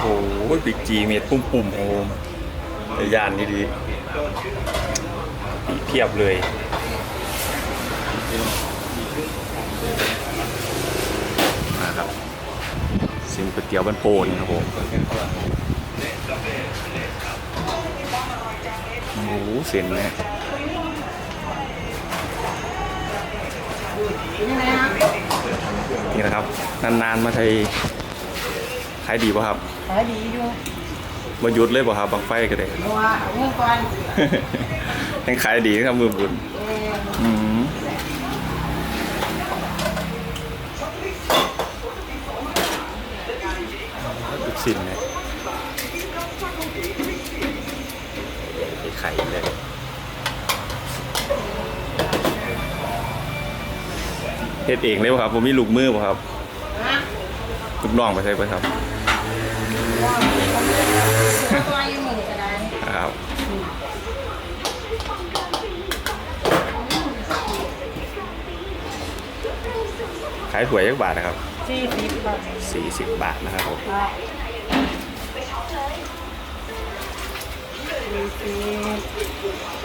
โอ้โหบิ๊กจีเม็ดปุ่มปุ่มๆโอ้โหแต่ยานนี่ดีปีเพียบเลยมาครับซิมก๋วยเตี๋ยวบ้านโพนครับผมโอ้โหเส้นเนี่ยนี่นะครับ นานๆ มาไทยขายดีป่ะครับ ขายดีอยู่มาหยุดเลยป่ะครับบางไฟก็ได้ เพราะว่าเอาเงินก่อนยังขายดีนะครับมือบุญเอออืมลูกชิ้นเนี่ยไอ้ไข่เลยเฮ็ดเองเลยป่ะครับผมมีลูกมือป่ะครับ นะลูกน้องไปใช่ป่ะครับว่า ตัวยังมือก็ได้ครับขายหวยยักบาทนะครับสี่สิบบาท40บาทนะครับผมสี่สิบ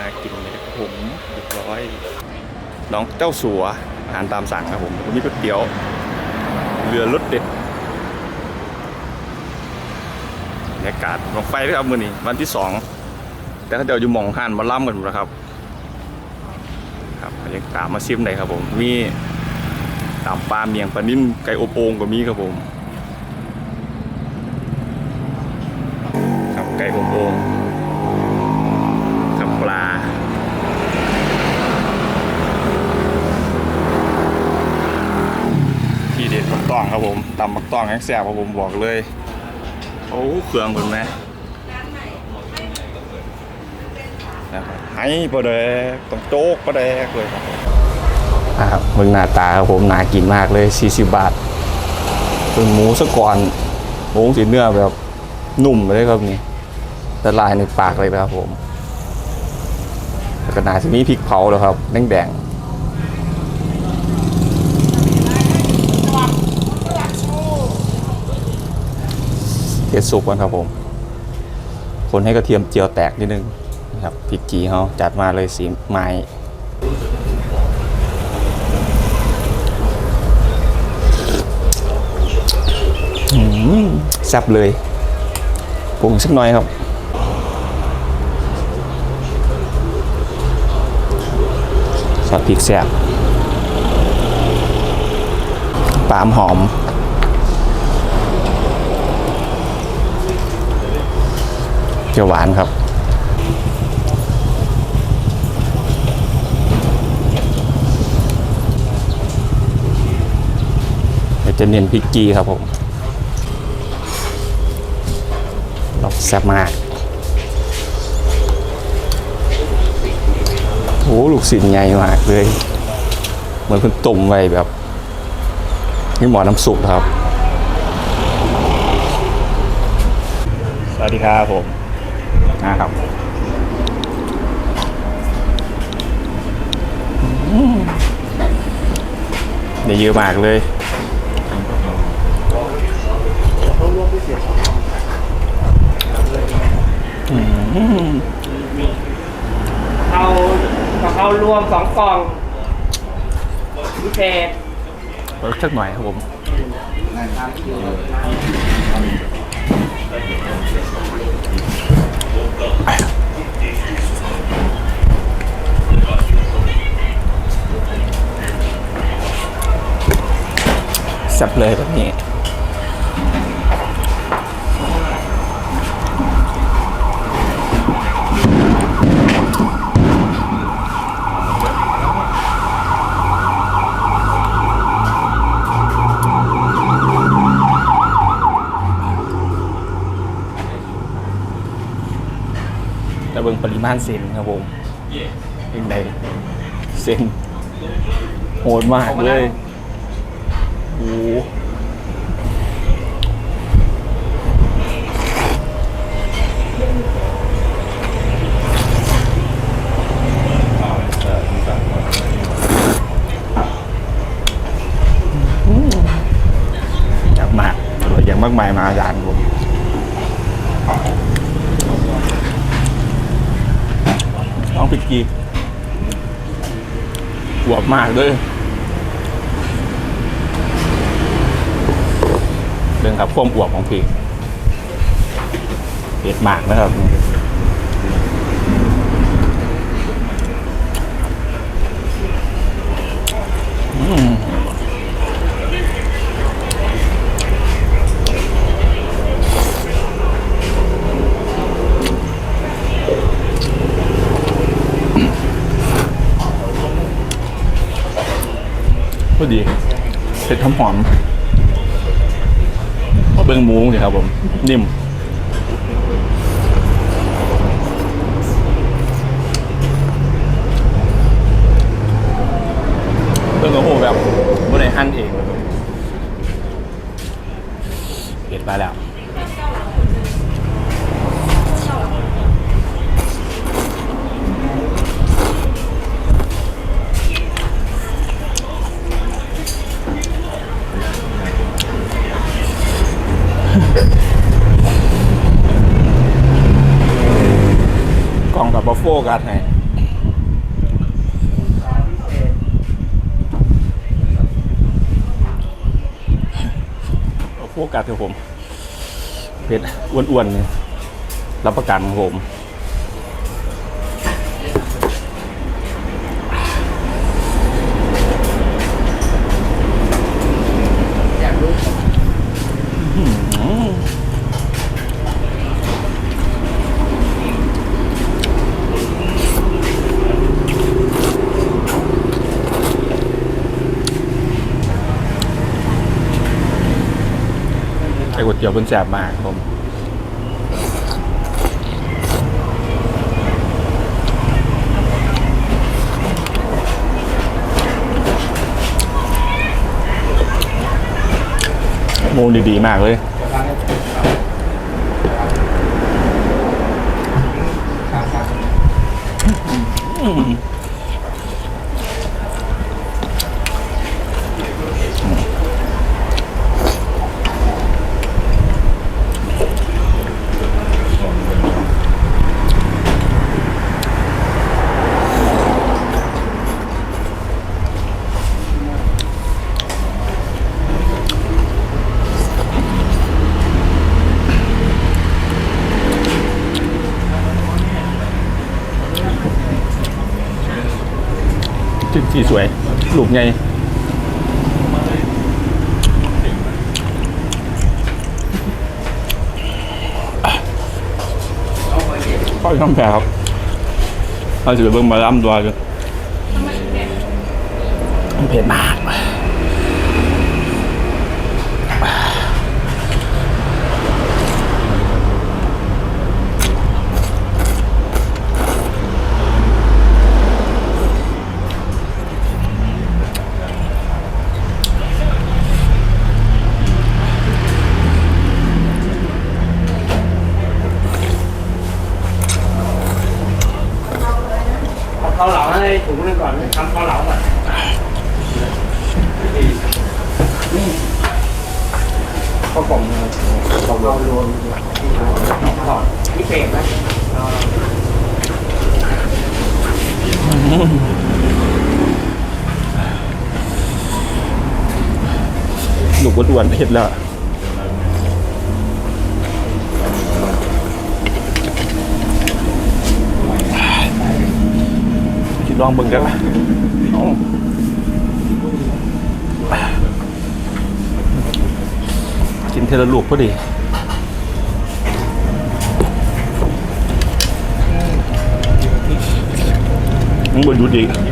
น่ากินเลยครับผมเรียบร้อย น้องเจ้าสัวอาหารตามสั่งครับผมมีก๋วยเตี๋ยวเรือรสเด็ดบรรยากาศลงไฟด้วยครับมือนี้วันที่สองแต่เขาเดี๋ยวอยู่มองหันมาล่ำกันหมดแล้วครับ ครับยังตามมาซิมได้ครับผมมีตามปลาเมียงปลานิ่มไก่อบโอ่งก็มีครับผม ครับไก่อบโอ่งกับปลา ที่เด็ดมักต้ องครับผมตำมักตองแห้งแซ่บครับผมบอกเลย โอ้เครื่องคนไหมนะครับให้ปลาแดกต้องโจ๊กปลาแดกเลยครับครับมึงหน้าตาครับผมน่ากินมากเลย 40 บาทเป็นหมูสะก่อนหมูสีเนื้อแบบนุ่มเลยครับนี่ละลายในปากเลยนะครับผมแล้วก็น่าจะมีพริกเผาแล้วครับแดงๆ เทสุกก่อนครับผม คนให้กระเทียมเจียวแตกนิดนึงนะครับพริกจีเขาจัดมาเลยสีไม้อืมแซ่บเลยปรุงสักหน่อยครับซอสพริกแซ่บปามหอม เปรี้ยวหวานครับเดี๋ยวจะเน้นพริกจีครับผมรสแซ่บมากโอ้ลูกศิษย์ใหญ่มากเลย เหมือนเพิ่นต้มไว้แบบนี่หมอน้ำซุปครับ สวัสดีครับผม นะครับอืมได้เยอะมากเลยเอากะเพรารวมสองกล่องพิเศษรสสักหน่อยครับผม แซ่บเลยแบบนี้ แต่เบิ่งปริมาณเส้นครับผมยังไงเส้นโหดมากเลยโอ้โห มากมายมหาศาลผมต้องปิดกีหวบมากเลยเรื่องครับความอวบของพริกเผ็ดมากนะครับพ เผ็ดหอมหอมเบิ้งหมูสิครับผม นิ่ม เบิ้งกระโหแบบบนในหั่นเองเลยเผ็ดไปแล้ว กล่องกับบัฟโฟกัสให้โฟกัสครับผม เพชรอ้วนๆเนี่ยรับประกันครับผม ก๋วยเตี๋ยวเป็นแสบมากครับผมโมนดีๆมากเลย สีสวยลูกไงค่อยข้ามแพ้ครับเราจะไปเบิ่งหมาล่ำตัวกันมันเผ็ดมาก เอาเกาเหลาให้ถุงนึงก่อน ทำเกาเหลาก่อนนี่ข้าวกล่องเลยข้าวกล่องรวมก่อนพิเศษไหมลูกอ้วนๆเผ็ดล้ว ลองเบิ่งได้ไหมเอากินเทละลูกพอดีมันบ่หยุดอีก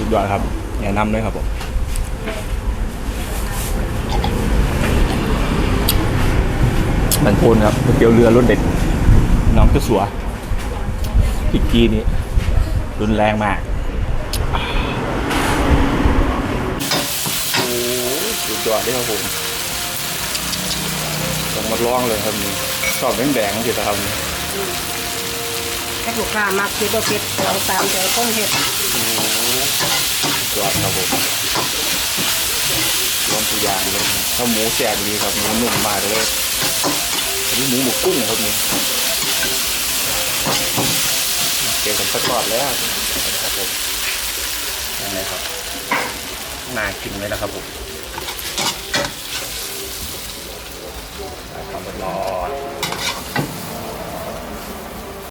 สุดยอดครับแนะนำเลยครับผมมันพูนครับก๋วยเตี๋ยวเรือรสเด็ด น้องเจ้าสัวอีกกีนี้รุนแรงมากโอ้สุดยอดเลยครับผมต้องมาลองเลยครับนี่ชอบแดงๆสิครับนี่ถ้าลูกค้ามาคิดว่าคิดเราตามใจคนเห็ด ยอดครับผมรวมทุกอย่างเลยข้าหมูแสบดีครับหมูนุ่มมากเลยอันนี้หมูหมกกุ้งครับนี่เกี่ยวกับสกอดแล้วครับผมยังไงครับน่ากินไหมนะครับผมทำเป็นรอ